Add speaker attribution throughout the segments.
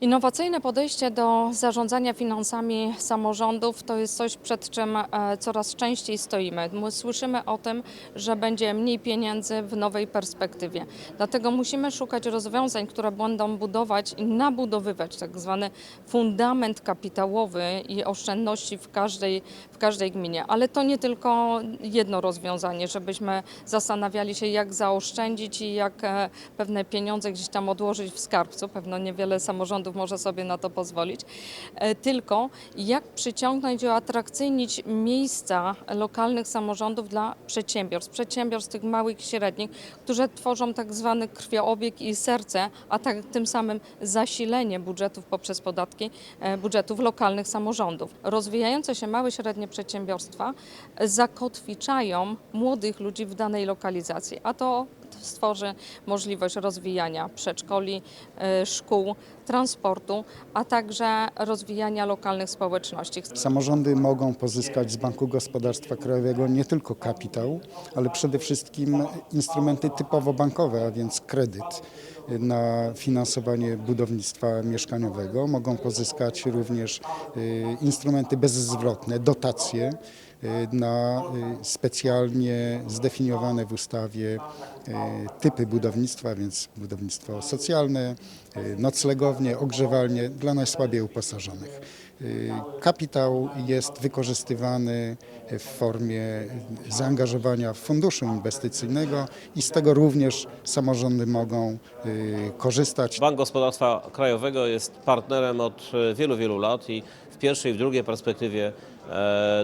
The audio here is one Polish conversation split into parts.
Speaker 1: Innowacyjne podejście do zarządzania finansami samorządów to jest coś, przed czym e, coraz częściej stoimy. My słyszymy o tym, że będzie mniej pieniędzy w nowej perspektywie. Dlatego musimy szukać rozwiązań, które będą budować i nabudowywać tak zwany fundament kapitałowy i oszczędności w każdej, w każdej gminie. Ale to nie tylko jedno rozwiązanie, żebyśmy zastanawiali się, jak zaoszczędzić i jak e, pewne pieniądze gdzieś tam odłożyć w skarbcu. Pewno niewiele samorządów może sobie na to pozwolić. E, Tylko jak przyciągnąć i atrakcyjnić miejsca lokalnych samorządów dla przedsiębiorstw, przedsiębiorstw tych małych i średnich, które tworzą tak zwany krwiobieg i serce, a tak, tym samym zasilenie budżetów poprzez podatki e, budżetów lokalnych samorządów. Rozwijające się małe i średnie przedsiębiorstwa zakotwiczają młodych ludzi w danej lokalizacji, a to stworzy możliwość rozwijania przedszkoli, e, szkół, transportu, a także rozwijania lokalnych społeczności.
Speaker 2: Samorządy mogą pozyskać z Banku Gospodarstwa Krajowego nie tylko kapitał, ale przede wszystkim instrumenty typowo bankowe, a więc kredyt na finansowanie budownictwa mieszkaniowego. Mogą pozyskać również y, instrumenty bezzwrotne, dotacje y, na y, specjalnie zdefiniowane w ustawie y, typy budownictwa, więc budownictwo socjalne, y, noclegownie, ogrzewalnie dla najsłabiej uposażonych. Y, Kapitał jest wykorzystywany w formie zaangażowania funduszu inwestycyjnego i z tego również samorządy mogą korzystać.
Speaker 3: Bank Gospodarstwa Krajowego jest partnerem od e, wielu, wielu lat i w pierwszej i w drugiej perspektywie e,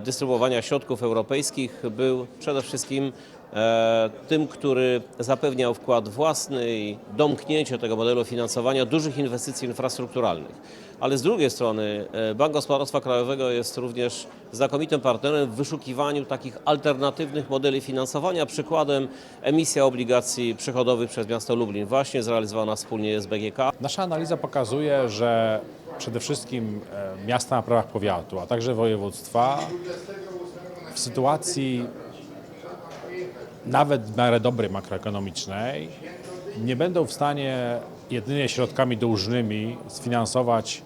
Speaker 3: dystrybuowania środków europejskich był przede wszystkim e, tym, który zapewniał wkład własny i domknięcie tego modelu finansowania dużych inwestycji infrastrukturalnych. Ale z drugiej strony e, Bank Gospodarstwa Krajowego jest również znakomitym partnerem w wyszukiwaniu takich alternatywnych modeli finansowania. Przykładem emisja obligacji przychodowych przez miasto Lublin, właśnie zrealizowana wspólnie z BGK.
Speaker 4: Nasza analiza pokazuje, że przede wszystkim e, miasta na prawach powiatu, a także województwa w sytuacji nawet w miarę dobrej makroekonomicznej nie będą w stanie jedynie środkami dłużnymi sfinansować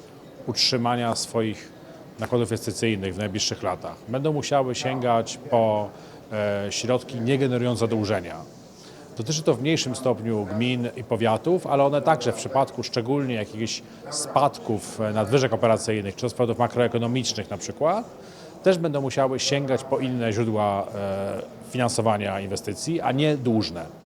Speaker 4: utrzymania swoich nakładów inwestycyjnych w najbliższych latach. Będą musiały sięgać po e, środki nie generujące zadłużenia. Dotyczy to w mniejszym stopniu gmin i powiatów, ale one także w przypadku szczególnie jakichś spadków nadwyżek operacyjnych czy spadków makroekonomicznych na przykład, też będą musiały sięgać po inne źródła e, finansowania inwestycji, a nie dłużne.